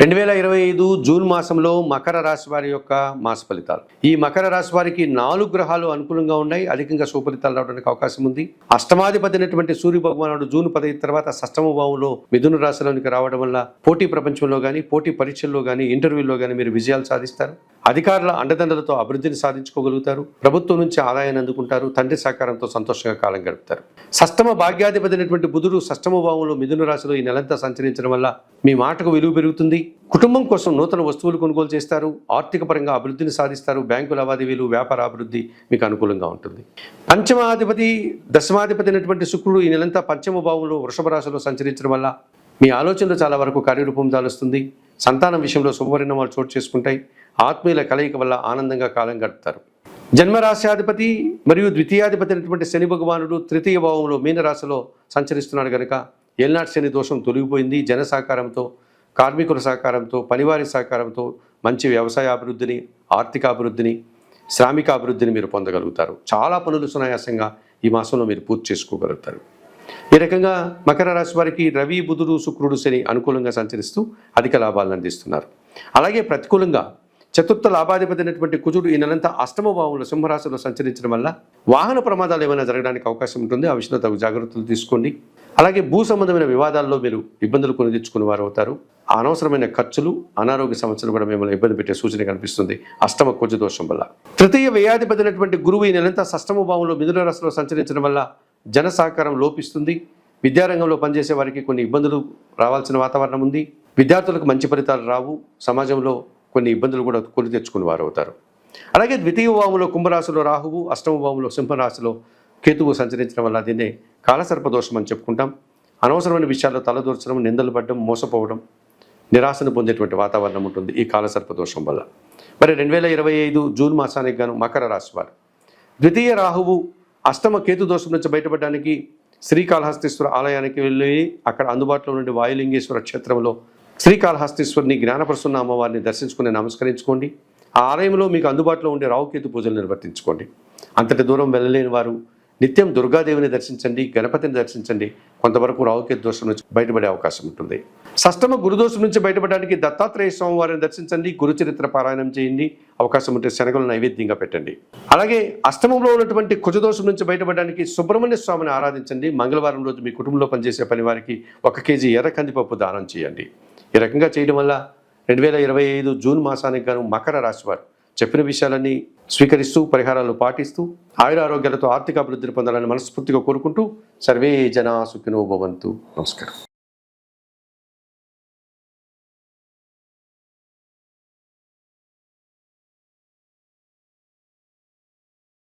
రెండు వేల ఇరవై ఐదు జూన్ మాసంలో మకర రాశి వారి యొక్క మాస ఫలితాలు. ఈ మకర రాశి వారికి నాలుగు గ్రహాలు అనుకూలంగా ఉన్నాయి. అధికంగా సుఫలితాలు రావడానికి అవకాశం ఉంది. అష్టమాధిపతి అయినటువంటి సూర్య భగవానుడు జూన్ పదహైదు తర్వాత సష్టమ భావంలో మిథున రాశిలోనికి రావడం వల్ల పోటీ ప్రపంచంలో కానీ పోటీ పరీక్షల్లో కానీ ఇంటర్వ్యూల్లో కానీ మీరు విజయాలు సాధిస్తారు. అధికారుల అండదండలతో అభివృద్ధిని సాధించుకోగలుగుతారు. ప్రభుత్వం నుంచి ఆదాయాన్ని అందుకుంటారు. తండ్రి సహకారంతో సంతోషంగా కాలం గడుపుతారు. సష్టమ భాగ్యాధిపతి అయినటువంటి బుధుడు సష్టమ భావంలో మిథున రాశిలో ఈ నెలంతా సంచరించడం వల్ల మీ మాటకు విలువ పెరుగుతుంది. కుటుంబం కోసం నూతన వస్తువులు కొనుగోలు చేస్తారు. ఆర్థిక పరంగా అభివృద్ధిని సాధిస్తారు. బ్యాంకు లావాదేవీలు వ్యాపార అభివృద్ధి మీకు అనుకూలంగా ఉంటుంది. పంచమాధిపతి దశమాధిపతి అయినటువంటి శుక్రుడు ఈ నెలంతా పంచమ భావంలో వృషభ రాశిలో సంచరించడం వల్ల మీ ఆలోచనలు చాలా వరకు కార్యరూపం దాలుస్తుంది. సంతానం విషయంలో శుభపరిణామాలు చోటు చేసుకుంటాయి. ఆత్మీయుల కలయిక వల్ల ఆనందంగా కాలం గడుపుతారు. జన్మరాశ్యాధిపతి మరియు ద్వితీయాధిపతి అయినటువంటి శని భగవానుడు తృతీయ భావంలో మీనరాశిలో సంచరిస్తున్నాడు కనుక ఏల్నాటి శని దోషం తొలగిపోయింది. జన సహకారంతో కార్మికుల సహకారంతో పనివారి సహకారంతో మంచి వ్యవసాయ అభివృద్ధిని ఆర్థిక అభివృద్ధిని శ్రామిక అభివృద్ధిని మీరు పొందగలుగుతారు. చాలా పనులు సునాయాసంగా ఈ మాసంలో మీరు పూర్తి చేసుకోగలుగుతారు. ఈ రకంగా మకర రాశి వారికి రవి బుధుడు శుక్రుడు శని అనుకూలంగా సంచరిస్తూ అధిక లాభాలను అందిస్తున్నారు. అలాగే ప్రతికూలంగా చతుర్థ లాభాధిపతి అయినటువంటి కుజుడు ఈ నెలంతా అష్టమ భావంలో సింహరాశిలో సంచరించడం వల్ల వాహన ప్రమాదాలు ఏమైనా జరగడానికి అవకాశం ఉంటుంది. ఆ విషయంలో తగు జాగ్రత్తలు తీసుకోండి. అలాగే భూ సంబంధమైన వివాదాల్లో మీరు ఇబ్బందులు కొని తెచ్చుకుని వారు అవుతారు. అనవసరమైన ఖర్చులు అనారోగ్య సమస్యలు కూడా మిమ్మల్ని ఇబ్బంది పెట్టే సూచన కనిపిస్తుంది. అష్టమ కుజ దోషం వల్ల. తృతీయ వ్యయాధిపతి అయినటువంటి గురువు ఈ నెలంతా అష్టమ భావంలో మిథున రాశిలో సంచరించడం వల్ల జన సహకారం లోపిస్తుంది. విద్యారంగంలో పనిచేసే వారికి కొన్ని ఇబ్బందులు రావాల్సిన వాతావరణం ఉంది. విద్యార్థులకు మంచి ఫలితాలు రావు. సమాజంలో కొన్ని ఇబ్బందులు కూడా కొని తెచ్చుకుని వారు అవుతారు అలాగే ద్వితీయ భావంలో కుంభరాశిలో రాహువు అష్టమ భావంలో సింహరాశిలో కేతువు సంచరించడం వల్ల దీన్నే కాలసర్ప దోషం అని చెప్పుకుంటాం. అనవసరమైన విషయాల్లో తలదూర్చడం నిందలు పడడం మోసపోవడం నిరాశను పొందేటువంటి వాతావరణం ఉంటుంది ఈ కాలసర్ప దోషం వల్ల. మరి రెండు వేల ఇరవై ఐదు జూన్ మాసానికి గాను మకర రాశి వారు. ద్వితీయ రాహువు అష్టమ కేతు దోషం నుంచి బయటపడడానికి శ్రీకాళహస్తీశ్వర ఆలయానికి వెళ్ళి అక్కడ అందుబాటులో ఉండే వాయులింగేశ్వర క్షేత్రంలో శ్రీకాళహస్తీశ్వరిని జ్ఞానప్రసన్న అమ్మవారిని దర్శించుకుని నమస్కరించుకోండి. ఆ ఆలయంలో మీకు అందుబాటులో ఉండే రావుకేతు పూజలు నిర్వర్తించుకోండి. అంతటి దూరం వెళ్ళలేని వారు నిత్యం దుర్గాదేవిని దర్శించండి గణపతిని దర్శించండి. కొంతవరకు రావుకేతు దోషం నుంచి బయటపడే అవకాశం ఉంటుంది. షష్టమ గురుదోషం నుంచి బయటపడడానికి దత్తాత్రేయ స్వామివారిని దర్శించండి గురుచరిత్ర పారాయణం చేయండి అవకాశం ఉంటే శనగలు నైవేద్యంగా పెట్టండి. అలాగే అష్టమంలో ఉన్నటువంటి కుజదోషం నుంచి బయటపడడానికి సుబ్రహ్మణ్య స్వామిని ఆరాధించండి. మంగళవారం రోజు మీ కుటుంబంలో పనిచేసే పని వారికి ఒక కేజీ ఎర్ర కందిపప్పు దానం చేయండి. ఈ రకంగా చేయడం వల్ల రెండు వేల ఇరవై ఐదు జూన్ మాసానికి గాను మకర రాశివారు చెప్పిన విషయాలన్నీ స్వీకరిస్తూ పరిహారాలు పాటిస్తూ ఆయురారోగ్యాలతో ఆర్థిక అభివృద్ధిని పొందాలని మనస్ఫూర్తిగా కోరుకుంటూ సర్వే జనా సుఖినో భవంతు. నమస్కారం.